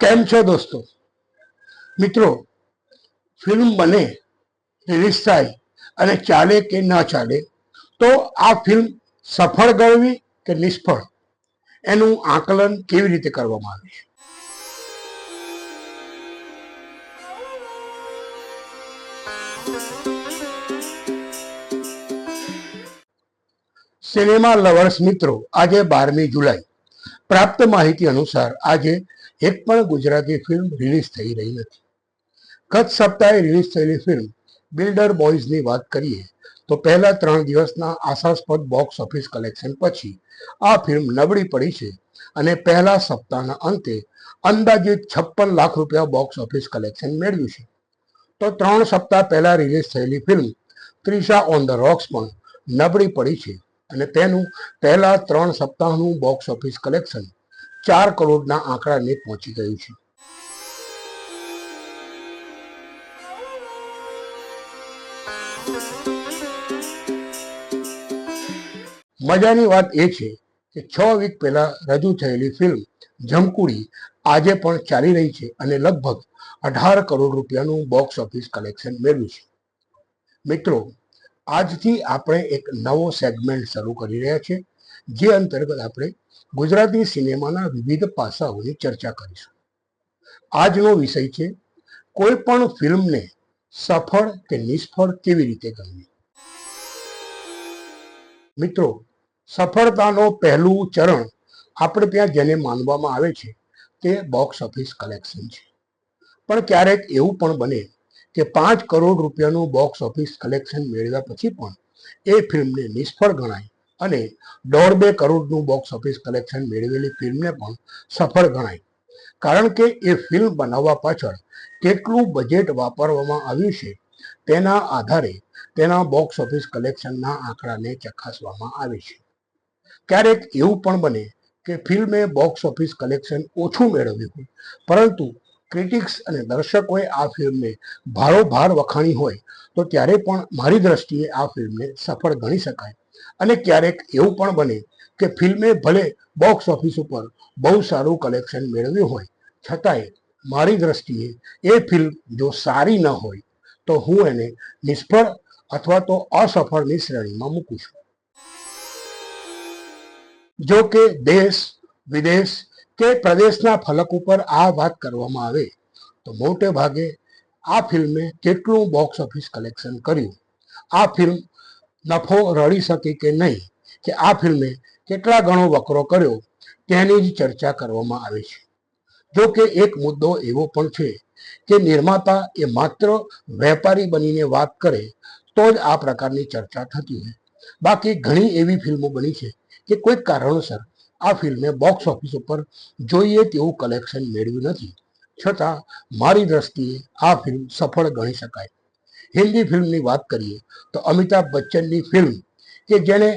કેમ છો દોસ્તો? મિત્રો ફિલ્મ બને રિલીઝ થાય અને ચાલે કે ના ચાલે, તો આ ફિલ્મ સફળ ગણવી કે નિષ્ફળ? એનું આકલન કેવી રીતે કરવામાં આવે છે? સિનેમા લવર્સ મિત્રો, આજે બારમી જુલાઈ. પ્રાપ્ત માહિતી અનુસાર આજે એક પણ ગુજરાતી ફિલ્મ રિલીઝ થઈ રહી નથી. ગત સપ્તાહે રિલીઝ થયેલી ફિલ્મ બિલ્ડર બોયઝની વાત કરીએ તો પહેલા ત્રણ દિવસના આશાસ્પદ બોક્સ ઓફિસ કલેક્શન પછી આ ફિલ્મ નબળી પડી છે અને પહેલા સપ્તાહના અંતે અંદાજિત છપ્પન લાખ રૂપિયા બોક્સ ઓફિસ કલેક્શન મેળવ્યું છે. તો ત્રણ સપ્તાહ પહેલા રિલીઝ થયેલી film Trisha on the rocks પણ નબળી પડી છે અને તેનું પહેલા ત્રણ સપ્તાહનું બોક્સ ઓફિસ કલેક્શન ચાર કરોડના આંકડાને પહોંચી ગયું છે. મજાની વાત એ છે કે છ વીક પહેલા રજૂ થયેલી ફિલ્મ જમકુડી આજે પણ ચાલી રહી છે અને લગભગ અઢાર કરોડ રૂપિયાનું બોક્સ ઓફિસ કલેક્શન મેળવ્યું છે. મિત્રો, આજથી આપણે એક નવો સેગમેન્ટ શરૂ કરી રહ્યા છીએ. જે અંતર્ગત આપણે ગુજરાતી સિનેમાના વિવિધ પાસાઓની ચર્ચા કરીશું. આજનો વિષય છે, કોઈ પણ ફિલ્મને સફળ કે નિષ્ફળ કેવી રીતે ગણવી મિત્રો, સફળતાનો પહેલું ચરણ આપણે ત્યાં જેને માનવામાં આવે છે, તે બોક્સ ઓફિસ કલેક્શન છે. પણ ક્યારેક એવું પણ બને કે પાંચ કરોડ રૂપિયાનું બોક્સ ઓફિસ કલેક્શન મેળવ્યા પછી પણ એ ફિલ્મને નિષ્ફળ ગણાય. અને દોઢ બે કરોડનું બોક્સ ઓફિસ કલેક્શન મેળવેલી ફિલ્મને પણ સફળ ગણાય. કારણ કે એ ફિલ્મ બનાવવા પાછળ કેટલું બજેટ વાપરવામાં આવ્યું છે તેના આધારે તેના બોક્સ ઓફિસ કલેક્શનના આંકડાને ચકાસવામાં આવે છે. ક્યારેક એવું પણ બને કે ફિલ્મે બોક્સ ઓફિસ કલેક્શન ઓછું મેળવ્યું હોય, પરંતુ ક્રિટિક્સ અને દર્શકોએ આ ફિલ્મને ભારોભાર વખાણી હોય તો ત્યારે પણ મારી દ્રષ્ટિએ આ ફિલ્મને સફળ ગણી શકાય. અને ક્યારેક એવું પણ બને કે ફિલ્મે ભલે બોક્સ ઓફિસ ઉપર બહુ સારું કલેક્શન મેળવ્યું હોય, છતાંય મારી દ્રષ્ટિએ એ ફિલ્મ જો સારી ન હોય, તો હું એને નિષ્ફળ અથવા તો અસફળની શ્રેણીમાં મૂકું છું. જો કે દેશ, વિદેશ કે પ્રદેશના ફલક ઉપર આ વાત કરવામાં આવે, તો મોટે ભાગે આ ફિલ્મે કેટલું બોક્સ ઓફિસ કલેક્શન કર્યું? આ ફિલ્મ નફો રળી શકે કે નહીં કે આ ફિલ્મે કેટલા ગણો વકરો કર્યો તેની જ ચર્ચા કરવામાં આવે છે. જો કે એક મુદ્દો એવો પણ છે કે નિર્માતા એ માત્ર વેપારી બનીને વાત કરે તો જ આ પ્રકારની ચર્ચા થતી હોય. બાકી ઘણી એવી ફિલ્મો બની છે કે કોઈક કારણોસર આ ફિલ્મે બોક્સ ઓફિસ ઉપર જોઈએ તેવું કલેક્શન મેળવ્યું નથી. છતાં મારી દ્રષ્ટિએ આ ફિલ્મ સફળ ગણી શકાય. હિન્દી ફિલ્મની વાત કરીએ તો અમિતાભ બચ્ચનની ફિલ્મ કે જેને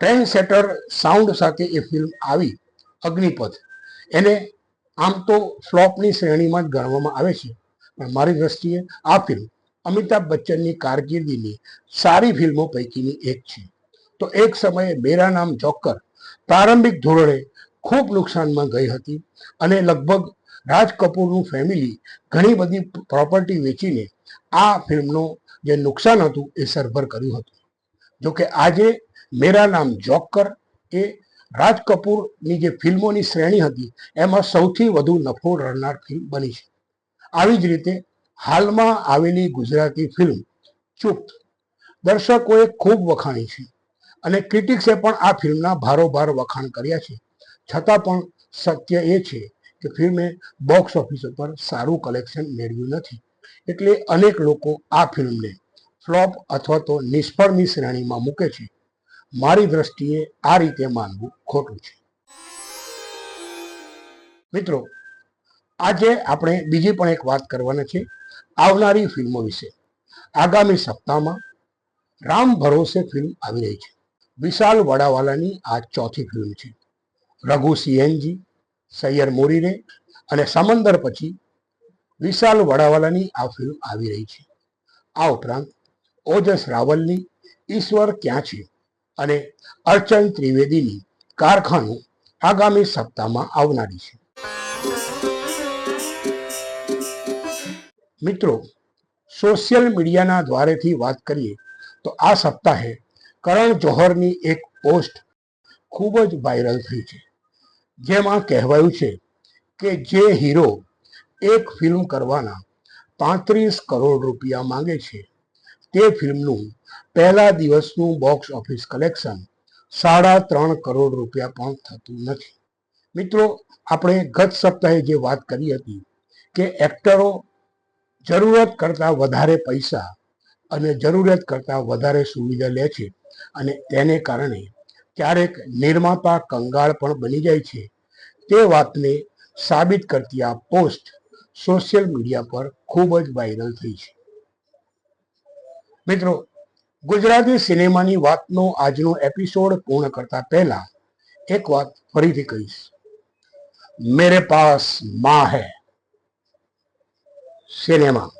ટ્રેન સેટર સાઉન્ડ સાથે એ ફિલ્મ આવી, અગ્નિપથ. એને આમ તો ફ્લોપની શ્રેણીમાં જ ગણવામાં આવે છે, પણ મારી દ્રષ્ટિએ આ ફિલ્મ અમિતાભ બચ્ચનની કારકિર્દીની સારી ફિલ્મો પૈકીની એક છે. તો એક સમયે મેરા નામ જોકર પ્રારંભિક ધોરણે ખૂબ નુકસાનમાં ગઈ હતી અને લગભગ રાજ કપૂરનું ફેમિલી ઘણી બધી પ્રોપર્ટી વેચીને આ ફિલ્મનું જે નુકસાન હતું એ સરભર કર્યું હતું. જોકે આજે મેરા નામ જોકર એ રાજ કપૂરની જે ફિલ્મોની શ્રેણી હતી, એમાં સૌથી વધુ નફો રણનાર ફિલ્મ બની છે. આવી જ રીતે હાલમાં આવેલી ગુજરાતી ફિલ્મ ચૂપ દર્શકોએ ખૂબ વખાણી છે અને ક્રિટિક્સે પણ આ ફિલ્મના ભારોભાર વખાણ કર્યા છે. છતાં પણ સત્ય એ છે કે ફિલ્મે બોક્સ ઓફિસ ઉપર સારું કલેક્શન મેળવ્યું નથી. એટલે અનેક લોકો આ ફિલ્મને ફ્લોપ અથવા તો નિષ્ફળની શ્રેણીમાં મૂકે છે. મારી દ્રષ્ટિએ આ રીતે માનવું ખોટું છે. મિત્રો, આજે આપણે બીજી પણ એક વાત કરવાના છે આવનારી ફિલ્મો વિશે. આગામી સપ્તાહમાં રામ ભરોસે ફિલ્મ આવી રહી છે. વિશાલ વડાવાલાની આ ચોથી ફિલ્મ છે. રઘુ સીએનજી સૈયર મોરીરે અને સમંદર પછી વિશાલ વડાવાલાની આ ફિલ્મ આવી રહી છે. આ ઉપરાંત ઓજસ રાવલની ઈશ્વર ક્યાં છે અને અર્ચન ત્રિવેદીની કારખાનું આગામી સપ્તાહમાં આવનારી છે. મિત્રો, સોશિયલ મીડિયાના દ્વારેથી વાત કરીએ તો આ સપ્તાહે કરણ જોહરની એક પોસ્ટ ખૂબ જ વાયરલ થઈ છે. જેમાં કહેવાયું છે કે જે હીરો એક ફિલ્મ કરવાના પાંત્રીસ કરોડ રૂપિયા માંગે છે. તે ફિલ્મનું પહેલા દિવસનું બોક્સ ઓફિસ કલેક્શન સાડા ત્રણ કરોડ રૂપિયા પણ થતું નથી. મિત્રો, આપણે ગત સપ્તાહે જે વાત કરી હતી કે એક્ટરો જરૂરત કરતાં વધારે પૈસા અને જરૂરિયાત કરતાં વધારે સુવિધા લે છે અને તેને કારણે ક્યારેક નિર્માતા કંગાળ પણ બની જાય છે. તે વાતને સાબિત કરતી આ પોસ્ટ સોશિયલ મીડિયા પર ખૂબ જ વાયરલ થઈ છે. મિત્રો, ગુજરાતી સિનેમાની વાતનો આજનો એપિસોડ પૂર્ણ કરતા પહેલા એક વાત ફરીથી કહીશ. મેરે પાસમાં હૈ સિનેમા.